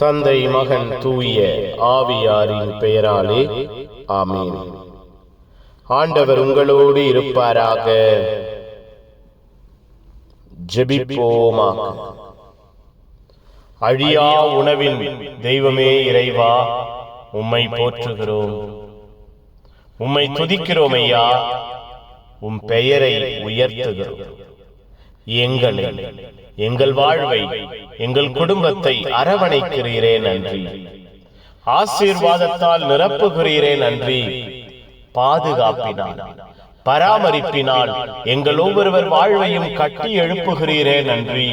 தந்தை மகன் தூய ஆவியாரின் பெயராலே ஆமீன். ஆண்டவர் உங்களோடு இருப்பாராக. ஜெபிப்போமாக அழியா உணவின் தெய்வமே இறைவா உம்மை போற்றுகிறோம். உம்மை துதிக்கிறோம் ஐயா உம் பெயரை உயர்த்துகிறோம். எங்களை எங்கள் வாழ்வை எங்கள் குடும்பத்தை அரவணைக்கிறீரே நன்றி. ஆசீர்வாதத்தால் நிரப்புகிறீரே நன்றி. பாதுகாப்பினால் பராமரிப்பினால் எங்கள் ஒவ்வொருவர் வாழ்வையும் கட்டி எழுப்புகிறீரே நன்றி.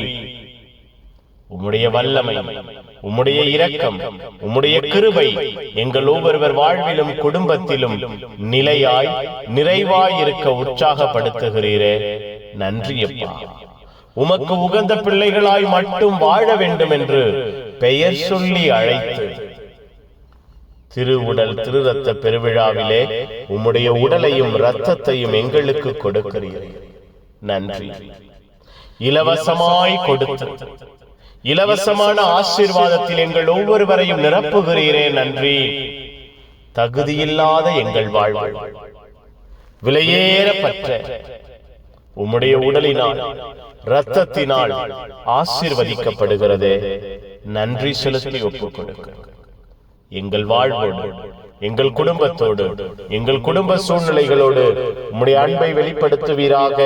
உம்முடைய வல்லமை உம்முடைய இரக்கம் உம்முடைய கிருபை எங்கள் ஒவ்வொருவர் வாழ்விலும் குடும்பத்திலும் நிலையாய் நிறைவாய் இருக்க உற்சாகப்படுத்துகிறீரே. நன்றி அப்பா உமக்கு உகந்த பிள்ளைகளாய் மட்டும் வாழ வேண்டும் என்று பெயர் சொல்லி அழைத்து திருவுடல் திரு ரத்த பெருவிழாவிலே உம்முடைய உடலையும் இரத்தத்தையும் எங்களுக்கு கொடுக்கிறீர்கள் நன்றி. இலவசமாய் கொடுத்து இலவசமான ஆசீர்வாதத்தில் எங்கள் ஒவ்வொருவரையும் நிரப்புகிறீரே நன்றி. தகுதியில்லாத எங்கள் வாழ்வு. விலையேறப்பற்ற உம்முடைய உடலினால் இரத்தத்தினால் ஆசிர்வதிக்கப்படுகிறது. நன்றி செலுத்தி ஒப்புக் கொடுக்க எங்கள் வாழ்வோடு எங்கள் குடும்பத்தோடு எங்கள் குடும்ப சூழ்நிலைகளோடு உம்முடைய அன்பை வெளிப்படுத்துவீராக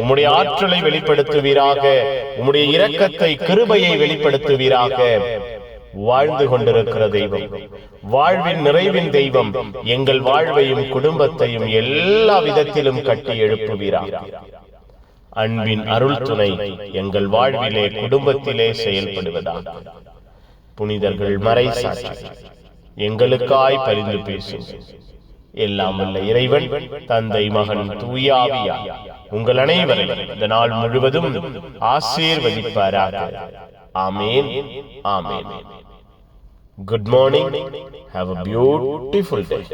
உம்முடைய ஆற்றலை வெளிப்படுத்துவீராக உம்முடைய இரக்கத்தை கிருபையை வெளிப்படுத்துவீராக. வாழ்ந்து கொண்டிருக்கிற தெய்வம் வாழ்வின் நிறைவின் தெய்வம் எங்கள் வாழ்வையும் குடும்பத்தையும் எல்லா விதத்திலும் கட்டி எழுப்புவீராக. அன்பின் அருள் துணை எங்கள் வாழ்விலே குடும்பத்திலே செயல்படுவதாக. புனிதர்கள் மறை எங்களுக்காய் பரிந்து பேசும். எல்லாம் வல்ல இறைவன் தந்தை மகன் தூயாவியா உங்கள் அனைவரையும் இந்த நாள் முழுவதும் ஆசீர்வதிப்பாராக. ஆமேன். ஆமேன். Good morning have a beautiful day